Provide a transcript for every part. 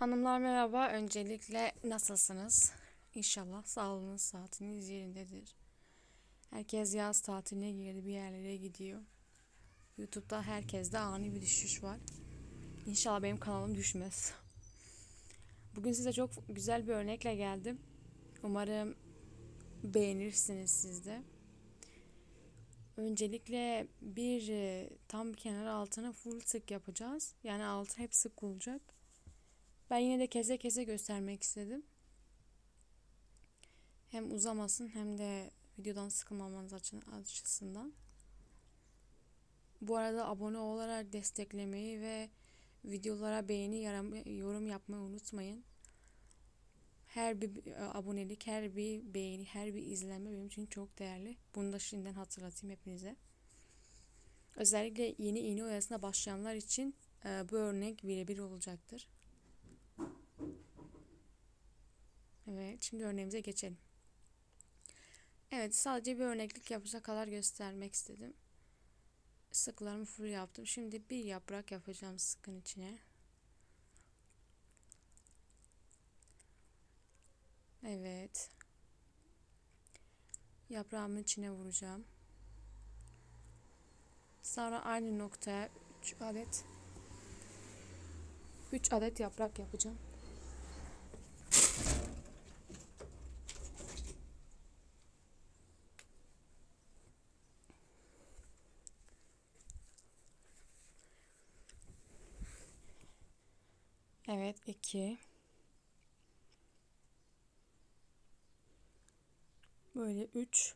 Hanımlar merhaba. Öncelikle nasılsınız? İnşallah sağlığınız, saatiniz yerindedir. Herkes yaz tatiline girdi, bir yerlere gidiyor. YouTube'da herkeste ani bir düşüş var. İnşallah benim kanalım düşmez. Bugün size çok güzel bir örnekle geldim. Umarım beğenirsiniz siz de. Öncelikle bir e, tam kenar altına full sık yapacağız. Yani altı hep sık olacak. Ben yine de kese kese göstermek istedim. Hem uzamasın hem de videodan sıkılmamanız açısından. Bu arada abone olarak desteklemeyi ve videolara beğeni, yorum yapmayı unutmayın. Her bir e, abonelik, her bir beğeni, her bir izlenme benim için çok değerli. Bunu da şimdiden hatırlatayım hepinize. Özellikle yeni iğne oyasına başlayanlar için e, bu örnek birebir olacaktır. Evet, şimdi örneğimize geçelim. Evet, sadece bir örneklik yapacak kadar göstermek istedim. Sıklarımı full yaptım. Şimdi bir yaprak yapacağım sıkın içine. Evet. Yaprağımın içine vuracağım. Sonra aynı noktaya 3 adet 3 adet yaprak yapacağım. Evet, 2 Böyle 3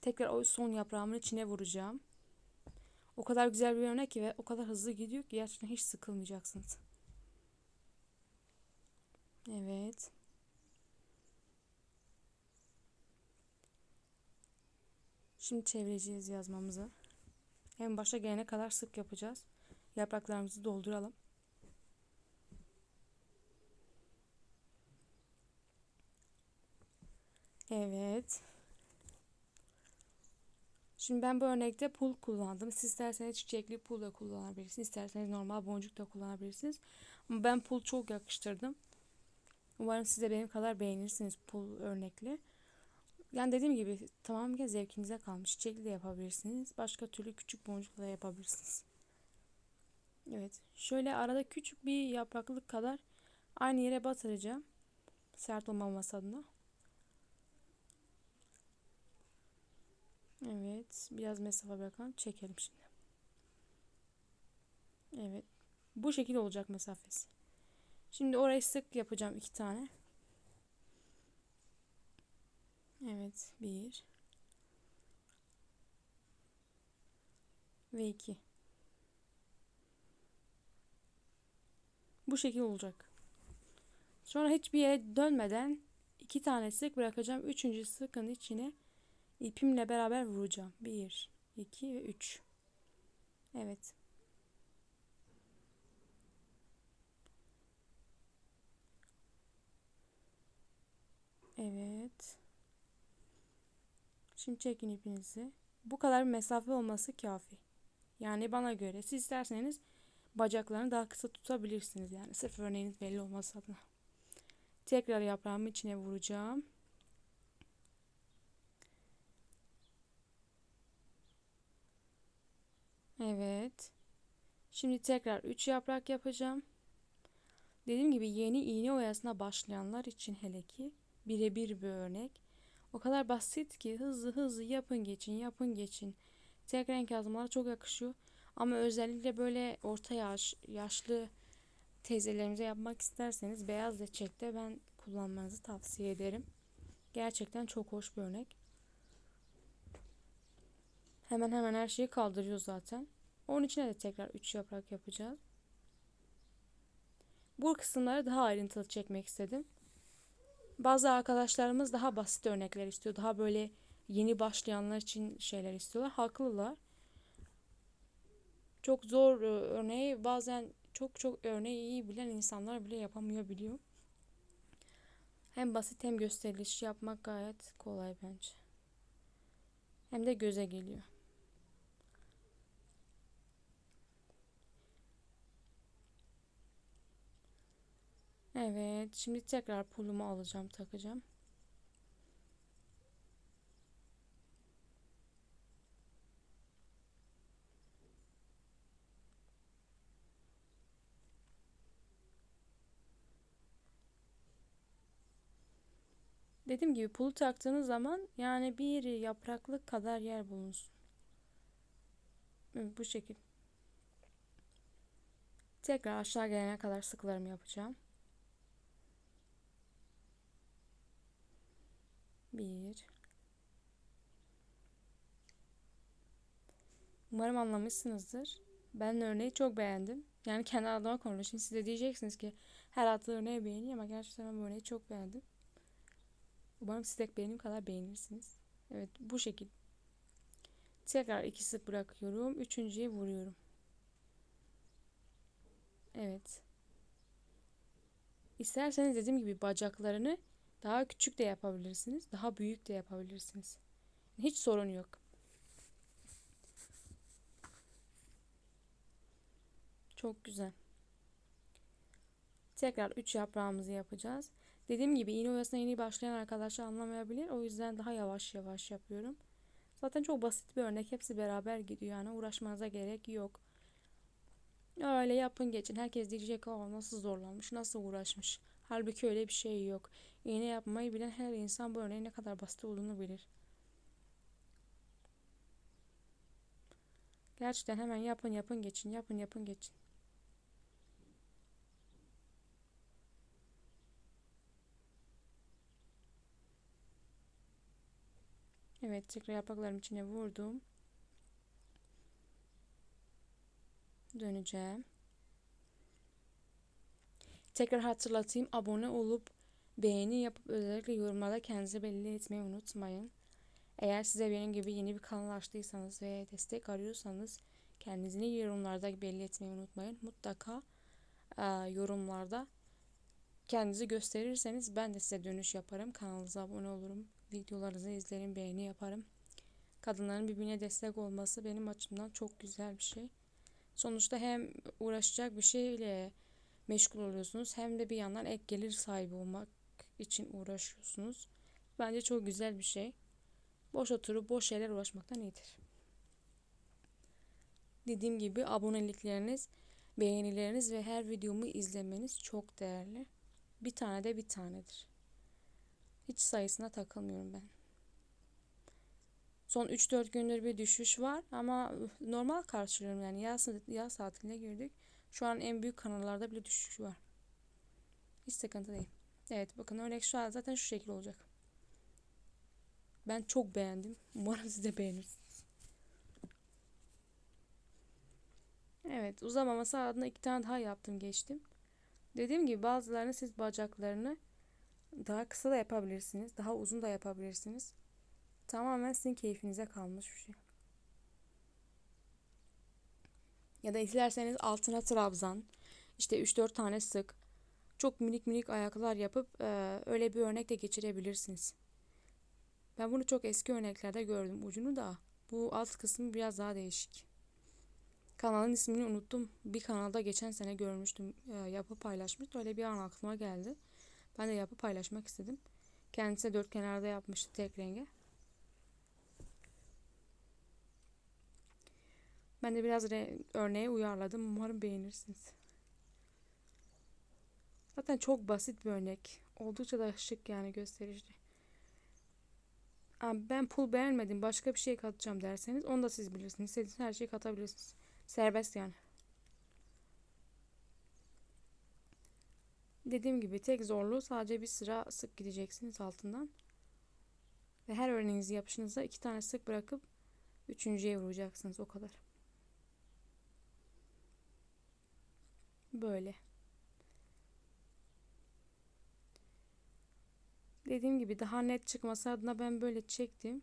Tekrar o son yaprağımın içine vuracağım. O kadar güzel bir örnek ki ve o kadar hızlı gidiyor ki gerçekten hiç sıkılmayacaksınız. Evet. Şimdi çevireceğiz yazmamızı. En başa gelene kadar sık yapacağız. Yapraklarımızı dolduralım. Evet. Şimdi ben bu örnekte pul kullandım. Siz isterseniz çiçekli pul da kullanabilirsiniz. İsterseniz normal boncuk da kullanabilirsiniz. Ama ben pul çok yakıştırdım. Umarım siz de benim kadar beğenirsiniz pul örnekli. Yani dediğim gibi tamamen zevkinize kalmış. Çiçekli de yapabilirsiniz. Başka türlü küçük boncukla da yapabilirsiniz. Evet. Şöyle arada küçük bir yapraklık kadar aynı yere batıracağım. Sert olmaması adına. Evet. Biraz mesafe bırakalım. Çekelim şimdi. Evet. Bu şekilde olacak mesafesi. Şimdi orayı sık yapacağım iki tane. Evet. Bir. Ve iki. Bu şekil olacak. Sonra hiçbir yere dönmeden iki tane sık bırakacağım. Üçüncü sıkın içine ipimle beraber vuracağım. 1, 2 ve 3. Evet. Evet. Şimdi çekin ipinizi. Bu kadar mesafe olması kafi. Yani bana göre siz isterseniz bacaklarını daha kısa tutabilirsiniz. Yani sırf örneğiniz belli olmasa adına. Tekrar yaprağımın içine vuracağım. Evet. Şimdi tekrar 3 yaprak yapacağım. Dediğim gibi yeni iğne oyasına başlayanlar için hele ki birebir bir örnek. O kadar basit ki hızlı hızlı yapın geçin yapın geçin. Tek renk yazmalar çok yakışıyor. Ama özellikle böyle orta yaş, yaşlı teyzelerimize yapmak isterseniz beyaz reçette ben kullanmanızı tavsiye ederim. Gerçekten çok hoş bir örnek. Hemen hemen her şeyi kaldırıyor zaten. Onun içine de tekrar 3 yaprak yapacağız. Bu kısımları daha ayrıntılı çekmek istedim. Bazı arkadaşlarımız daha basit örnekler istiyor. Daha böyle yeni başlayanlar için şeyler istiyorlar. Haklılar. Çok zor e, örneği bazen çok çok örneği iyi bilen insanlar bile yapamıyor biliyor. Hem basit hem gösteriliş yapmak gayet kolay bence. Hem de göze geliyor. Evet, şimdi tekrar pulumu alacağım, takacağım. Dediğim gibi pulu taktığınız zaman yani bir yapraklık kadar yer bulunsun. Bu şekil. Tekrar aşağı gelene kadar sıkılarımı yapacağım. Bir. Umarım anlamışsınızdır. Ben örneği çok beğendim. Yani kendi adıma konuşayım. Siz de diyeceksiniz ki her attığı örneği beğeniyor ama gerçekten ben bu örneği çok beğendim. Umarım siz de benim kadar beğenirsiniz. Evet bu şekil. Tekrar ikisi bırakıyorum. Üçüncüye vuruyorum. Evet. İsterseniz dediğim gibi bacaklarını daha küçük de yapabilirsiniz. Daha büyük de yapabilirsiniz. Hiç sorun yok. Çok güzel. Tekrar 3 yaprağımızı yapacağız. Dediğim gibi iğne oyasına yeni başlayan arkadaşlar anlamayabilir. O yüzden daha yavaş yavaş yapıyorum. Zaten çok basit bir örnek. Hepsi beraber gidiyor. Yani uğraşmanıza gerek yok. Öyle yapın geçin. Herkes diyecek o nasıl zorlanmış, nasıl uğraşmış. Halbuki öyle bir şey yok. İğne yapmayı bilen her insan bu örneğin ne kadar basit olduğunu bilir. Gerçekten hemen yapın yapın geçin. Yapın yapın geçin. Evet tekrar yapraklarım içine vurdum. Döneceğim. Tekrar hatırlatayım. Abone olup beğeni yapıp özellikle yorumlarda kendinizi belli etmeyi unutmayın. Eğer size benim gibi yeni bir kanal açtıysanız ve destek arıyorsanız kendinizi yorumlarda belli etmeyi unutmayın. Mutlaka e, yorumlarda kendinizi gösterirseniz ben de size dönüş yaparım. Kanalınıza abone olurum. Videolarınızı izlerim, beğeni yaparım. Kadınların birbirine destek olması benim açımdan çok güzel bir şey. Sonuçta hem uğraşacak bir şeyle meşgul oluyorsunuz hem de bir yandan ek gelir sahibi olmak için uğraşıyorsunuz. Bence çok güzel bir şey. Boş oturup boş şeyler uğraşmaktan iyidir. Dediğim gibi abonelikleriniz, beğenileriniz ve her videomu izlemeniz çok değerli. Bir tane de bir tanedir. Hiç sayısına takılmıyorum ben. Son 3-4 gündür bir düşüş var ama normal karşılıyorum yani yaz, yaz tatiline girdik. Şu an en büyük kanallarda bile düşüş var. Hiç sıkıntı değil. Evet bakın örnek şu an zaten şu şekil olacak. Ben çok beğendim. Umarım siz de beğenirsiniz. Evet uzamaması adına iki tane daha yaptım geçtim. Dediğim gibi bazılarını siz bacaklarını daha kısa da yapabilirsiniz. Daha uzun da yapabilirsiniz. Tamamen sizin keyfinize kalmış bir şey. Ya da isterseniz altına trabzan, işte 3-4 tane sık, çok minik minik ayaklar yapıp e, öyle bir örnek de geçirebilirsiniz. Ben bunu çok eski örneklerde gördüm ucunu da. Bu alt kısmı biraz daha değişik. Kanalın ismini unuttum. Bir kanalda geçen sene görmüştüm. E, yapı paylaşmıştı. Öyle bir an aklıma geldi. Ben de yapı paylaşmak istedim. Kendisi dört kenarda yapmıştı tek renge. Ben de biraz örneğe uyarladım. Umarım beğenirsiniz. Zaten çok basit bir örnek. Oldukça da şık yani gösterişli. ben pul beğenmedim başka bir şey katacağım derseniz onu da siz bilirsiniz. İstediğiniz her şeyi katabilirsiniz. Serbest yani. Dediğim gibi tek zorluğu sadece bir sıra sık gideceksiniz altından. Ve her örneğinizi yapışınızda iki tane sık bırakıp üçüncüye vuracaksınız o kadar. Böyle. Dediğim gibi daha net çıkması adına ben böyle çektim.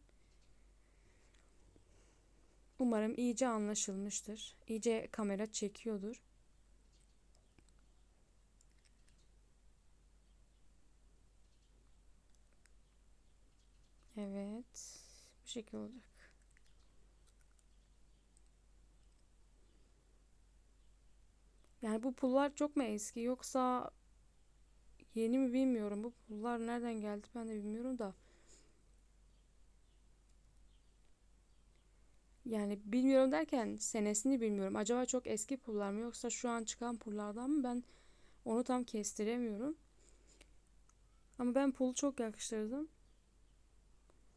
Umarım iyice anlaşılmıştır. İyice kamera çekiyordur. Evet. Bu şekil olacak. Yani bu pullar çok mu eski yoksa Yeni mi bilmiyorum. Bu pullar nereden geldi ben de bilmiyorum da. Yani bilmiyorum derken senesini bilmiyorum. Acaba çok eski pullar mı yoksa şu an çıkan pullardan mı ben onu tam kestiremiyorum. Ama ben pulu çok yakıştırdım.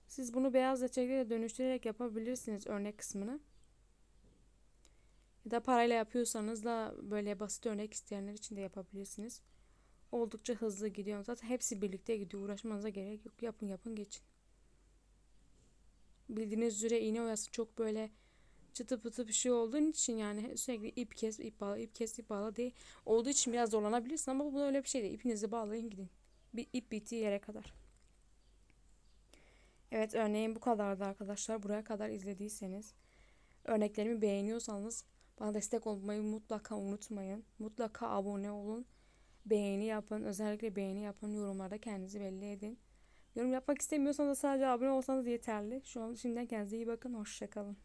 Siz bunu beyaz reçeteyle dönüştürerek yapabilirsiniz örnek kısmını. Ya da parayla yapıyorsanız da böyle basit örnek isteyenler için de yapabilirsiniz. Oldukça hızlı gidiyor. Zaten hepsi birlikte gidiyor. Uğraşmanıza gerek yok. Yapın yapın geçin. Bildiğiniz üzere iğne oyası çok böyle çıtı pıtı bir şey olduğu için yani sürekli ip kes ip bağla ip kes ip bağla diye olduğu için biraz zorlanabilirsin ama bu öyle bir şey değil. İpinizi bağlayın gidin. Bir ip bittiği yere kadar. Evet örneğin bu kadardı arkadaşlar. Buraya kadar izlediyseniz örneklerimi beğeniyorsanız bana destek olmayı mutlaka unutmayın. Mutlaka abone olun. Beğeni yapın. Özellikle beğeni yapın. Yorumlarda kendinizi belli edin. Yorum yapmak istemiyorsanız da sadece abone olsanız yeterli. Şu an şimdiden kendinize iyi bakın. Hoşçakalın.